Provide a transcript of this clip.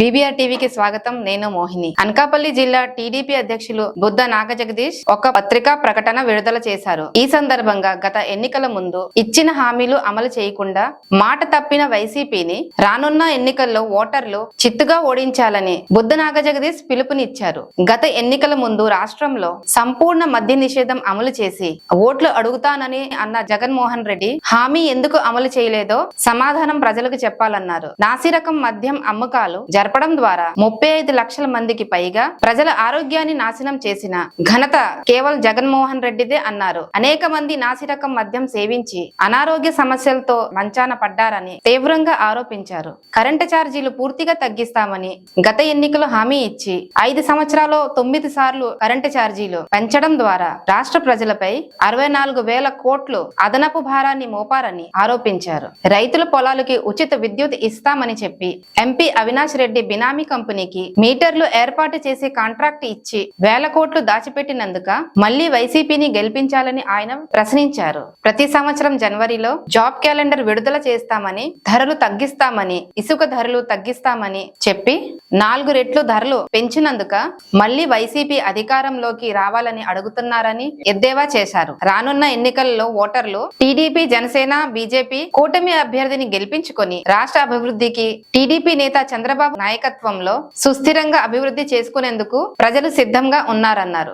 BBR టీవీకి స్వాగతం నేను మోహిని. అనకాపల్లి జిల్లా టీడీపీ అధ్యక్షులు బుద్ధ నాగ జగదీష్ ఒక పత్రికా ప్రకటన విడుదల చేశారు. ఈ సందర్భంగా గత ఎన్నికల ముందు ఇచ్చిన హామీలు అమలు చేయకుండా మాట తప్పిన వైసీపీని రానున్న ఎన్నికల్లో ఓటర్లు చిత్తుగా ఓడించాలని బుద్ధ నాగ జగదీష్ పిలుపునిచ్చారు. గత ఎన్నికల ముందు రాష్ట్రంలో సంపూర్ణ మద్య నిషేధం అమలు చేసి ఓట్లు అడుగుతానని అన్న జగన్మోహన్ రెడ్డి హామీ ఎందుకు అమలు చేయలేదో సమాధానం ప్రజలకు చెప్పాలన్నారు. నాసిరకం మద్యం అమ్మకాలు జరపడం ద్వారా ముప్పై ఐదు లక్షల మందికి పైగా ప్రజల ఆరోగ్యాన్ని నాశనం చేసిన ఘనత కేవలం జగన్మోహన్ రెడ్డిదే అన్నారు. అనేక మంది నాసిరకం మద్యం సేవించి అనారోగ్య సమస్యలతో మంచాన పడ్డారని తీవ్రంగా ఆరోపించారు. కరెంటు ఛార్జీలు పూర్తిగా తగ్గిస్తామని గత ఎన్నికలు హామీ ఇచ్చి ఐదు సంవత్సరాలు తొమ్మిది సార్లు కరెంటు ఛార్జీలు పెంచడం ద్వారా రాష్ట్ర ప్రజలపై అరవై నాలుగు వేల కోట్లు అదనపు భారాన్ని మోపారని ఆరోపించారు. రైతుల పొలాలకి ఉచిత విద్యుత్ ఇస్తామని చెప్పి ఎంపీ అవినాష్ రెడ్డి బినామీ కంపెనీకి మీటర్లు ఏర్పాటు చేసి కాంట్రాక్ట్ ఇచ్చి వేల కోట్లు దాచిపెట్టినందుక మళ్ళీ వైసీపీని గెలిపించాలని ఆయన ప్రశ్నించారు. ప్రతి సంవత్సరం జనవరిలో జాబ్ క్యాలెండర్ విడుదల చేస్తామని ధరలు తగ్గిస్తామని ఇసుక ధరలు తగ్గిస్తామని చెప్పి నాలుగు రెట్లు ధరలు పెంచినందుక మళ్ళీ వైసీపీ అధికారంలోకి రావాలని అడుగుతున్నారని ఎద్దేవా చేశారు. రానున్న ఎన్నికల్లో ఓటర్లు టీడీపీ జనసేన బీజేపీ కూటమి అభ్యర్థిని గెలిపించుకొని రాష్ట్ర అభివృద్ధికి టీడీపీ నేత చంద్రబాబు నాయకత్వంలో సుస్థిరంగా అభివృద్ధి చేసుకునేందుకు ప్రజలు సిద్ధంగా ఉన్నారన్నారు.